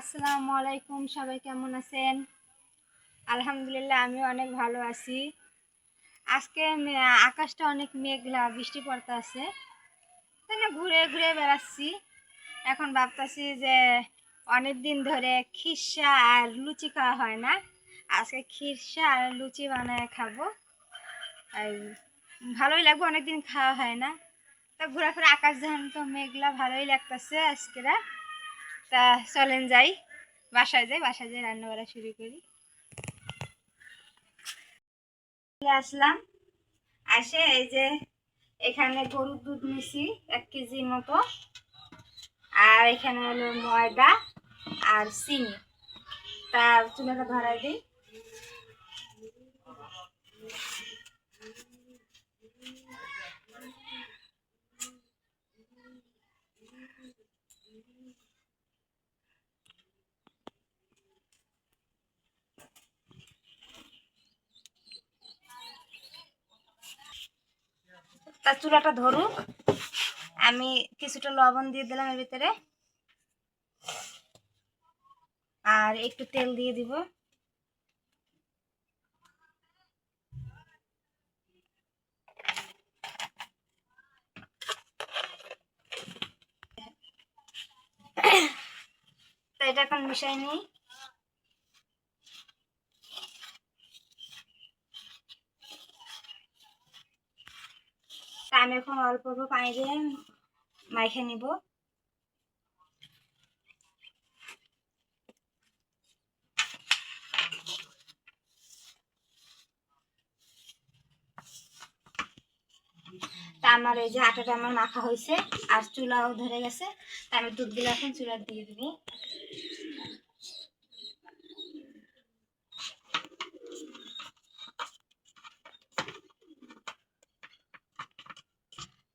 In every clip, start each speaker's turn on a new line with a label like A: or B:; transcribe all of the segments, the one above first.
A: আসসালামু আলাইকুম, সবাই কেমন আছেন? আলহামদুলিল্লাহ আমি অনেক ভালো আছি। আজকে আকাশটা অনেক মেঘলা, বৃষ্টি পড়তে আছে। তাই ঘুরে ঘুরে বেড়াচ্ছি। এখন ভাবতেছি যে অনেক দিন ধরে খিরসা আর লুচি খাওয়া হয় না। আজকে খিরসা আর লুচি বানায় খাব। আর ভালোই লাগবে অনেকদিন খাওয়া হয় না। তা ঘোরাফেরা আকাশ যখন তো মেঘলা, ভালোই লাগতেছে আজকেরা। তা চলেন যাই, বাসায় যাই বাসায় যাই রান্না করা শুরু করি। আসলাম, আসে এই যে এখানে গরুর দুধ মিশি এক কেজির মতো। আর এখানে হলো ময়দা আর চিনি। তা চুলাটা ধরাই দিই। তার চুলাটা ধরুক। আমি কিছুটা লবণ দিয়ে দিলাম এর ভিতরে। আর একটু তেল দিয়ে দিব। তো এটা এখন মিশাই নিই। আমি এখন অল্প অল্প পানি দিয়ে মাইখে নিব। তা আমার এই যে আটাটা আমার মাখা হয়েছে, আর চুলাও ধরে গেছে, তা আমি দুধগুলো এখন চুলা দিয়ে দিব।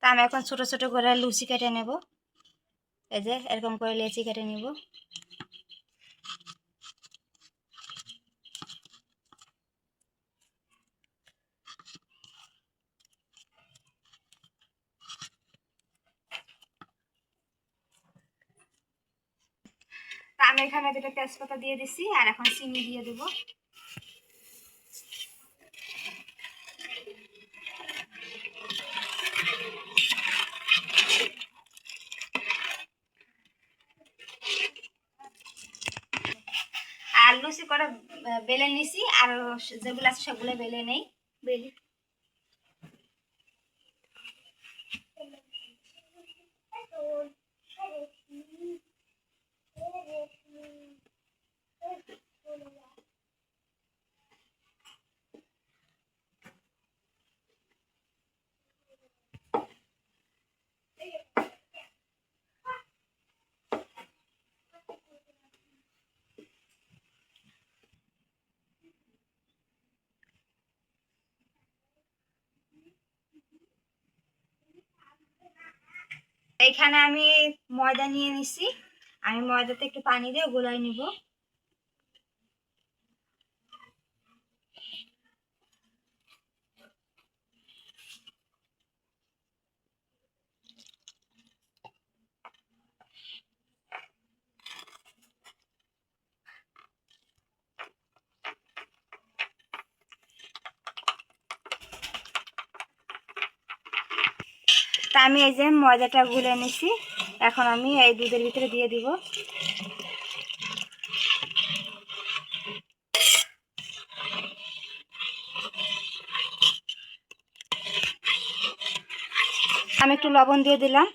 A: তা আমি এখন ছোট ছোট করে লুচি কেটে নেব। এই যে, এরকম করে লেচি কেটে নিব। আমি এখানে দুটো তেজপাতা দিয়ে দিছি, আর এখন চিনি দিয়ে দেবো আর লুচি করে আহ, বেলে নিছি আর যেগুলো আছে সেগুলো বেলে নেই। বেলে। এইখানে আমি ময়দা নিয়ে নিছি। আমি ময়দাতে একটু পানি দিয়ে গোলাই নিব। তা আমি এই যে ময়দাটা গুলে নিছি। এখন আমি এই দুধের ভিতরে দিয়ে দিব। আমি একটু লবণ দিয়ে দিলাম।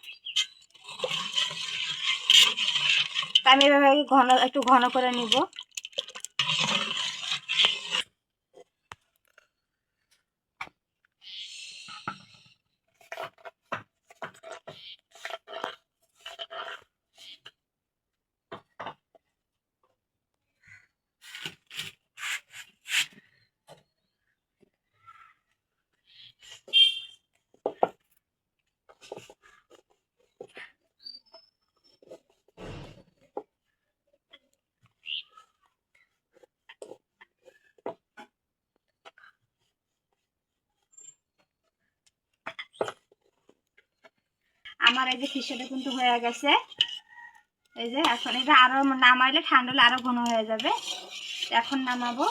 A: তা আমি এভাবে ঘন, একটু ঘন করে নিব। আমার এই যে খিসাটা কিন্তু হয়ে গেছে। এই যে এখন এটা আরও নামাইলে ঠান্ডা হলে আরও ঘন হয়ে যাবে। এখন নামাবো।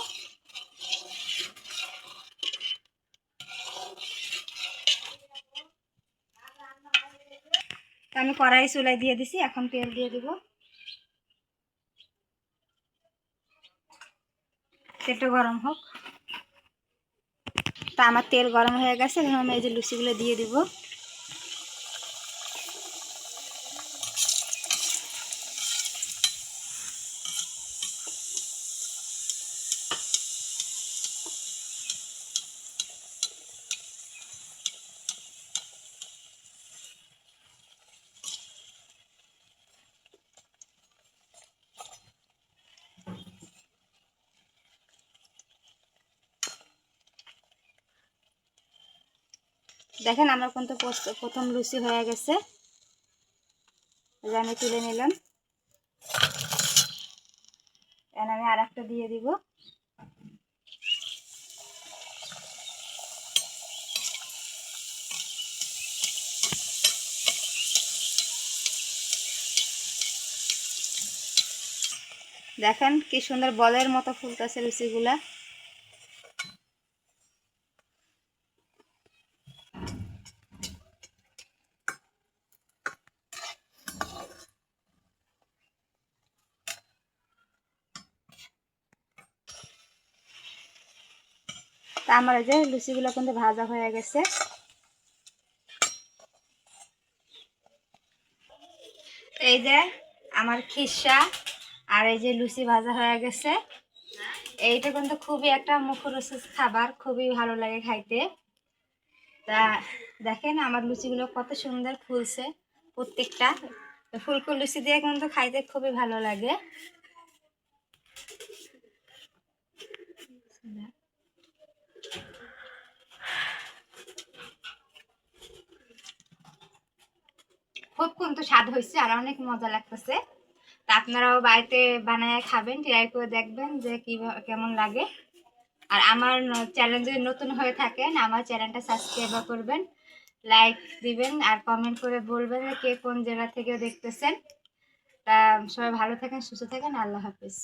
A: আমি কড়াই চুলাই দিয়ে দিছি, এখন তেল দিয়ে দিব। তেলটা গরম হোক। তা আমার তেল গরম হয়ে গেছে, এখন আমি এই যে লুচিগুলো দিয়ে দিব। দেখেন আমার কিন্তু প্রথম লুচি হয়ে গেছে। আমি তুলে নিলাম। এখন আমি আর একটা দিয়ে দিব। দেখেন কি সুন্দর বলের মতো ফুলতেছে লুচিগুলা। তা আমার এই যে লুচিগুলো কিন্তু ভাজা হয়ে গেছে। এই যে আমার খিসা আর এই যে লুচি ভাজা হয়ে গেছে। এইটা কিন্তু খুবই একটা মুখরোচক খাবার, খুবই ভালো লাগে খাইতে। তা দেখেন আমার লুচিগুলো কত সুন্দর ফুলছে প্রত্যেকটা। তো ফুলকো লুচি দিয়ে কিন্তু খাইতে খুবই ভালো লাগে। কিন্তু স্বাদ হয়েছে আর অনেক মজা লাগতেছে। তা আপনারাও বাড়িতে বানায় খাবেন, ট্রাই করে দেখবেন যে কি কেমন লাগে। আর আমার চ্যানেল যদি নতুন হয়ে থাকেন, আমার চ্যানেলটা সাবস্ক্রাইব করবেন লাইক দিবেন আর কমেন্ট করে বলবেন কে কোন জেলা থেকে দেখতেছেন। তা সবাই ভালো থাকেন, সুস্থ থাকেন, আল্লাহ হাফিজ।